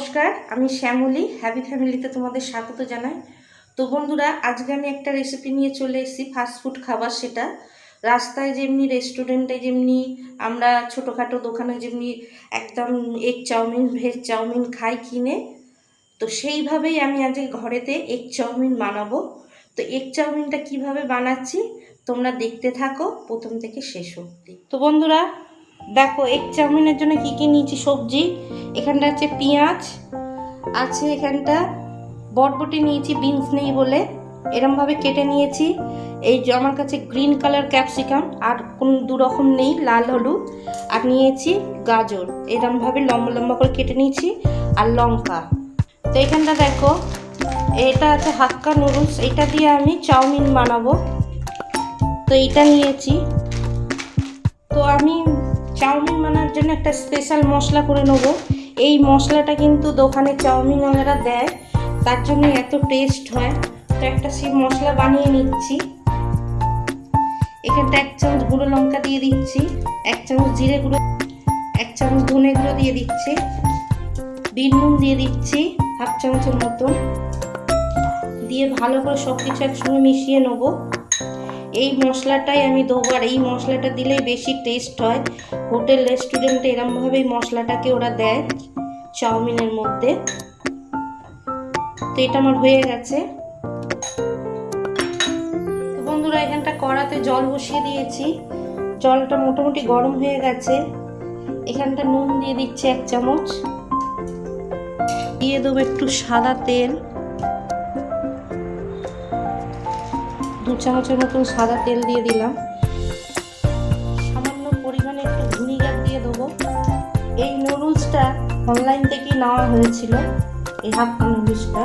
নমস্কার, আমি শ্যামলী হ্যাপি ফ্যামিলিতে তোমাদের স্বাগত জানাই। তো বন্ধুরা, আজকে আমি একটা রেসিপি নিয়ে চলে এসেছি ফাস্টফুড খাবার সেটা। রাস্তায় যেমনি রেস্টুরেন্টে যেমনি, আমরা ছোটোখাটো দোকানে যেমনি একদম এগ চাউমিন ভেজ চাউমিন খাই কিনে, তো সেইভাবেই আমি আজকে ঘরেতে এগ চাউমিন বানাবো। তো এগ চাউমিনটা কীভাবে বানাচ্ছি, তোমরা দেখতে থাকো, প্রথম থেকে শেষ অবধি। তো বন্ধুরা দেখো এগ চাউমিনের জন্য কি কি নিয়েছি? সবজি, এখানটা আছে পেঁয়াজ, আছে এখানটা বটবটি নিয়েছি, বিনস নেই বলে। এরমভাবে কেটে নিয়েছি। এই যে আমার কাছে গ্রিন কালার ক্যাপসিকাম, আর কোন দু রকম নেই, লাল, হলুদ। আর নিয়েছি গাজর। এরমভাবে লম্বা লম্বা করে কেটে নিয়েছি, আর লঙ্কা। তো এখানটা দেখো, এটা আছে হাক্কা নুডলস। এটা দিয়ে আমি চাউমিন বানাবো। তো এইটা নিয়েছি। তো আমি চাউমিন বানানোর জন্য একটা স্পেশাল মশলা করে নেব। এই মশলাটা কিন্তু দোকানে চাউমিনওয়ালারা দেয়, তার জন্য এত টেস্ট হয়। তো একটা সেই মশলা বানিয়ে নিচ্ছি। এখানটা এক চামচ গুঁড়ো লঙ্কা দিয়ে দিচ্ছি, এক চামচ জিরে গুঁড়ো, এক চামচ ধনে গুঁড়ো দিয়ে দিচ্ছি বিট নুন দিয়ে দিচ্ছি, হাফ চামচের মতন। দিয়ে ভালো করে সব কিছু একসঙ্গে মিশিয়ে নেব। এই মশলাটাই আমি দেবো। আর এই মশলাটা দিলেই বেশি টেস্ট হয়। হোটেল রেস্টুরেন্টে এরমভাবে এই মশলাটাকে ওরা দেয় চাউমিনের মধ্যে। তো এটা আমার হয়ে গেছে। বন্ধুরা, এখানটা কড়াতে জল বসিয়ে দিয়েছি। জলটা মোটামুটি গরম হয়ে গেছে। এখানটা নুন দিয়ে দিচ্ছে এক চামচ। দিয়ে দেবো একটু সাদা তেল। দু চামচের মতন সাদা তেল দিয়ে দিলাম। সামান্য পরিমাণে একটু ভিনিগার দিয়ে দেবো। এই নুডলসটা অনলাইন থেকেই নেওয়া হয়েছিল, এই হাফ নুডলসটা।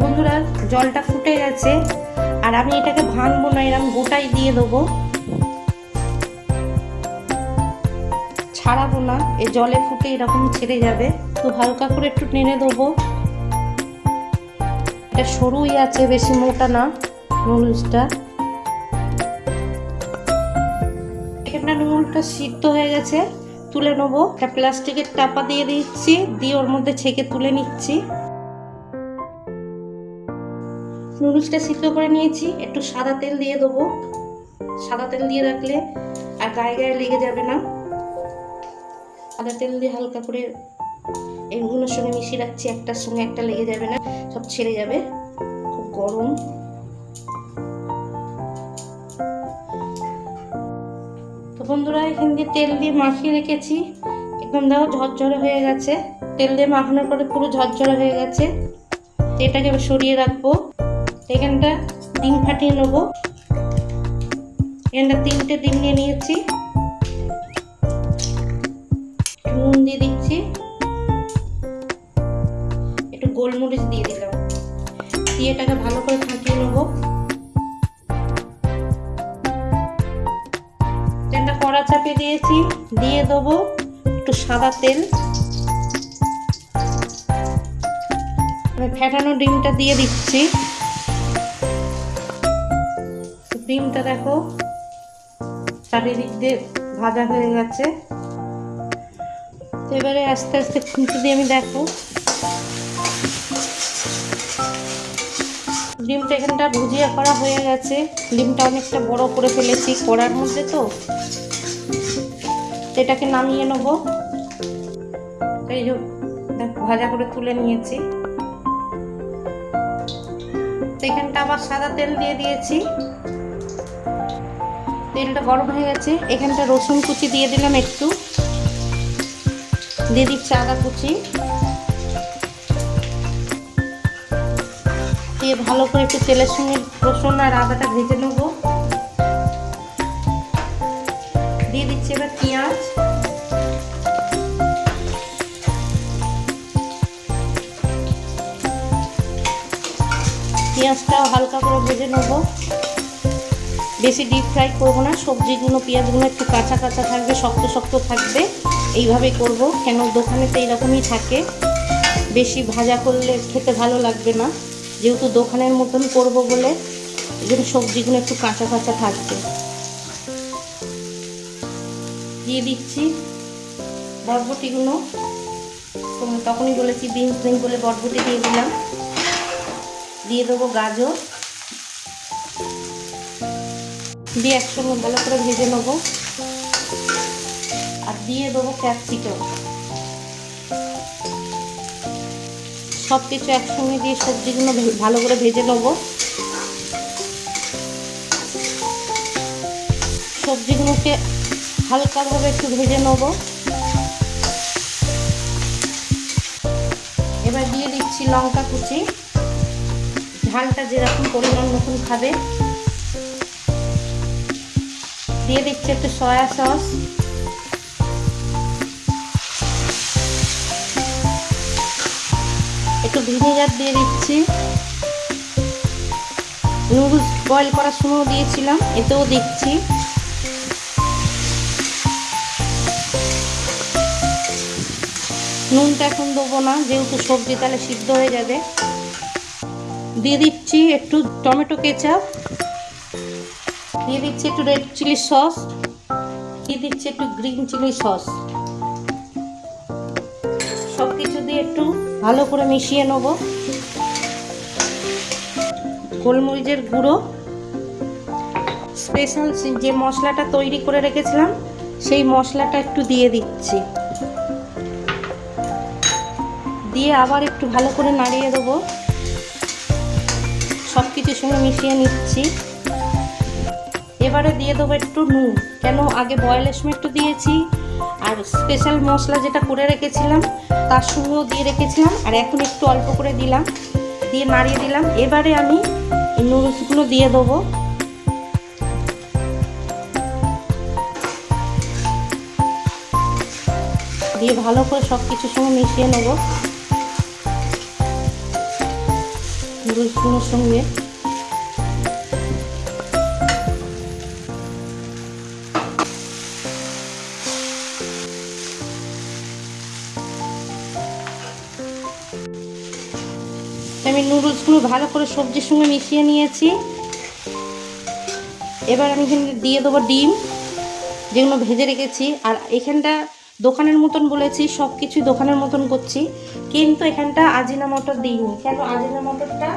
বন্ধুরা, জলটা ফুটে গেছে, আর আমি এটাকে ভাঙবো না এরকম গোটাই দিয়ে দেবো। ছাড়াবো না, এই জলে ফুটে এরকম ছেড়ে যাবে। তো হালকা করে একটু নেড়ে দেবো। এটা সরুই আছে, বেশি মোটা না, নুডলসটা। এখানটা নুডলসটা সিদ্ধ হয়ে গেছে, তুলে নেব। একটা প্লাস্টিকের টাপা দিয়ে দিচ্ছি, দিয়ে ওর মধ্যে ছেঁকে তুলে নিচ্ছি। নুডলসটা সিদ্ধ করে নিয়েছি, একটু সাদা তেল দিয়ে দেবো। সাদা তেল দিয়ে রাখলে আর গায়ে গায়ে লেগে যাবে না। সাদা তেল দিয়ে হালকা করে এইগুলোর সঙ্গে মিশিয়ে রাখছি, একটার সঙ্গে একটা লেগে যাবে না, সব ছেড়ে যাবে। খুব গরম। তো বন্ধুরা এখান দিয়ে তেল দিয়ে মাখিয়ে রেখেছি। একদম দেখো ঝরঝরে হয়ে গেছে। তেল দিয়ে মাখানোর পরে পুরো ঝরঝরে হয়ে গেছে। এটাকে সরিয়ে রাখব। এখানটা ডিম ফাটিয়ে নেব। এখানটা তিনটে ডিম নিয়ে নিয়েছি। নুন দিয়ে দিচ্ছি। গোলমরিচ দিয়ে দিলাম। দিয়ে এটাকে ভালো করে ফাটিয়ে নেব। তেলটা কড়া চাপিয়ে দিয়েছি, দিয়ে দেবো একটু সাদা তেল। ফ্যাটানো ডিমটা দিয়ে দিচ্ছি। ডিমটা দেখো চারিদিক দিয়ে ভাজা হয়ে গেছে। এবারে আস্তে আস্তে খুঁজে দিয়ে আমি দেখো। ডিমটা এখানটা ভুজিয়া করা হয়ে গেছে। ডিমটা অনেকটা বড় করে ফেলেছি কড়ার মধ্যে তো। এটাকে নামিয়ে নেব। এই যে ভাজা করে তুলে নিয়েছি। এখানটা আবার সাদা তেল দিয়ে দিয়েছি। তেলটা গরম হয়ে গেছে। এখানটা রসুন কুচি দিয়ে দিলাম একটু। দিয়ে দিচ্ছি আদা কুচি। দিয়ে ভালো করে একটু তেলের সঙ্গে রসুন আর আদাটা ভেজে নেব। দিয়ে দিচ্ছি এবার পেঁয়াজ। পেঁয়াজটাও হালকা করে ভেজে নেব। বেশি ডিপ ফ্রাই করব না, সবজিগুলো, পেঁয়াজগুলো একটু কাঁচা কাঁচা থাকবে, শক্ত শক্ত থাকবে। এইভাবেই করব, কেন দোকানে তো এইরকমই থাকে। বেশি ভাজা করলে খেতে ভালো লাগবে না। যেহেতু দোকানের মতন করব বলে জন্য সবজিগুলো একটু কাঁচা কাঁচা থাকবে দিয়ে দিচ্ছি বরবটিগুলো তখনই বলেছি বিনস নেই বলে বরবটি দিয়ে দিলাম। দিয়ে দেবো গাজর। দিয়ে একসঙ্গে ভালো করে ভেজে নেব। আর দিয়ে দেবো ক্যাপসিকাম। সব কিছু একসঙ্গে দিয়ে সবজিগুলো ভালো করে ভেজে নেব। সবজিগুলোকে হালকাভাবে একটু ভেজে নেব। এবার দিয়ে দিচ্ছি লঙ্কা কুচি। ঝালটা যেরকম পরিমাণ মতন খাবে। দিয়ে দিচ্ছি একটু সয়া সস। একটু ভিনেগার দিয়ে দিচ্ছি। নুডলস বয়েল করার সময় দিয়েছিলাম, এতেও দিচ্ছি। নুনটা এখন দেবো না, যেহেতু সবজি তাহলে সিদ্ধ হয়ে যাবে। দিয়ে দিচ্ছি একটু টমেটো কেচাপ। দিয়ে দিচ্ছি একটু রেড চিলি সস দিয়ে দিচ্ছি একটু গ্রিন চিলি সস সব কিছু দিয়ে একটু ভালো করে মিশিয়ে নেব। গোলমরিচের গুঁড়ো। স্পেশাল যে মশলাটা তৈরি করে রেখেছিলাম, সেই মশলাটা একটু দিয়ে দিচ্ছি। দিয়ে আবার একটু ভালো করে নাড়িয়ে দেবো। সব কিছুর সঙ্গে মিশিয়ে নিচ্ছি। এবারে দিয়ে দেবো একটু নুন। কেন আগে বয়েলের সময় একটু দিয়েছি আর স্পেশাল মশলা যেটা করে রেখেছিলাম, তার সঙ্গেও দিয়ে রেখেছিলাম, আর এখন একটু অল্প করে দিলাম, দিয়ে নাড়িয়ে দিলাম। এবারে আমি নুডলসগুলো দিয়ে দেবো। দিয়ে ভালো করে সব কিছুর সঙ্গে মিশিয়ে নেব। নুডলসগুলোর সঙ্গে। আমি নুডলসগুলো ভালো করে সবজির সঙ্গে মিশিয়ে নিয়েছি। এবার আমি এখানে দিয়ে দেবো ডিম, যেগুলো ভেজে রেখেছি। আর এখানটা দোকানের মতন বলেছি সব কিছুই দোকানের মতন করছি। কিন্তু এখানটা আজিনা মটর দিইনি। কেন আজিনা মটরটা?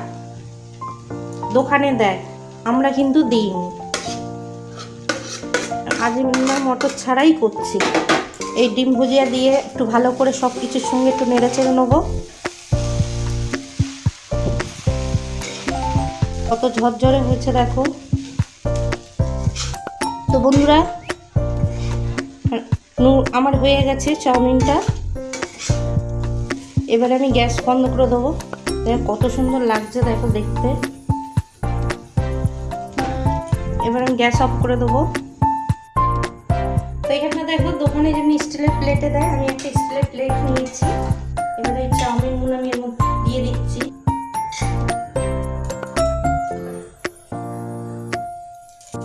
দোকানে দেয়, আমরা কিন্তু দিইনি। আজিনা মটর ছাড়াই করছি। এই ডিম ভুজিয়া দিয়ে একটু ভালো করে সব কিছুর সঙ্গে একটু নেড়ে চেড়ে নেব। কত ঝরঝরে হয়েছে দেখো। তো বন্ধুরা আমার হয়ে গেছে চাউমিনটা। এবারে আমি গ্যাস বন্ধ করে দেবো। কত সুন্দর লাগছে দেখো দেখতে। এবার আমি গ্যাস অফ করে দেবো। তো এখানে দেখো, দোকানে যেমনি স্টিলের প্লেটে দেয়, আমি একটা স্টিলের প্লেট নিয়েছি। এবারে এই চাউমিনগুলো আমি এর মধ্যে দিয়ে দিচ্ছি।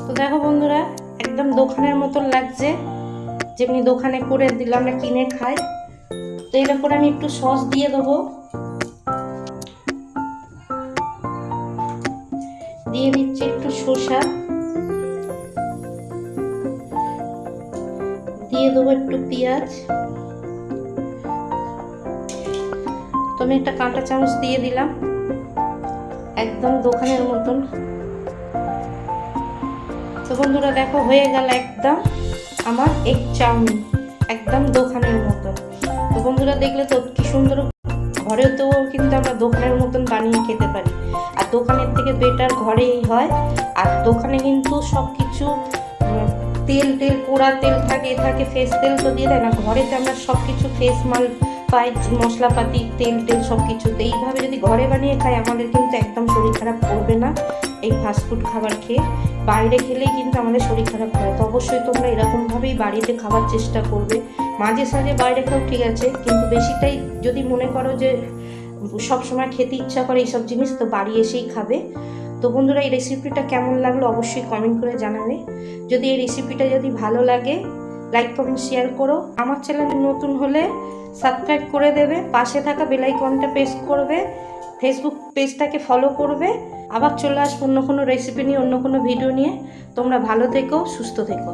তো দেখো বন্ধুরা, একদম দোকানের মতন লাগছে। যেমনি দোকানে করে দিলাম আমরা কিনে খাই। তো এর উপর আমি একটু সস দিয়ে দেবো। দিয়ে দিচ্ছি একটু শসা। দিয়ে দেবো একটু পেঁয়াজ। তো আমি একটা কাঁটা চামচ দিয়ে দিলাম। একদম দোকানের মতন। তো বন্ধুরা দেখো, হয়ে গেল একদম আমার এক চাউমিন, একদম দোকানের মতন তো বন্ধুরা দেখলে তো কি সুন্দর ঘরেতেও কিন্তু আমরা দোকানের মতন বানিয়ে খেতে পারি। আর দোকানের থেকে বেটার ঘরেই হয়। আর দোকানে কিন্তু সব কিছু তেল টেল পোড়া তেল থাকে থাকে ফেস তেল তো দিয়ে দেয় না। ঘরেতে আমরা সব কিছু ফেস মাল পাই, মশলাপাতি, তেল টেল সব কিছুতে এইভাবে যদি ঘরে বানিয়ে খাই, আমাদের কিন্তু একদম শরীর খারাপ করবে না। এই ফাস্টফুড খাবার খেয়ে বাইরে খেলেই কিন্তু আমাদের শরীর খারাপ হয়। তো অবশ্যই তোমরা এরকমভাবেই বাড়িতে খাওয়ার চেষ্টা করবে। মাঝে সাঝে বাইরে খাও ঠিক আছে, কিন্তু বেশিটাই যদি মনে করো যে সব সময় খেতে ইচ্ছা করে এইসব জিনিস, তো বাড়ি এসেই খাবে। তো বন্ধুরা, এই রেসিপিটা কেমন লাগল অবশ্যই কমেন্ট করে জানাবে। যদি এই রেসিপিটা যদি ভালো লাগে লাইক কমেন্ট শেয়ার করো। আমার চ্যানেল নতুন হলে সাবস্ক্রাইব করে দেবে। পাশে থাকা বেলাইকনটা প্রেস করবে। ফেসবুক পেজটাকে ফলো করবে। আবার চলে আসব অন্য কোনো রেসিপি নিয়ে, অন্য কোনো ভিডিও নিয়ে। তোমরা ভালো থেকো, সুস্থ থেকো।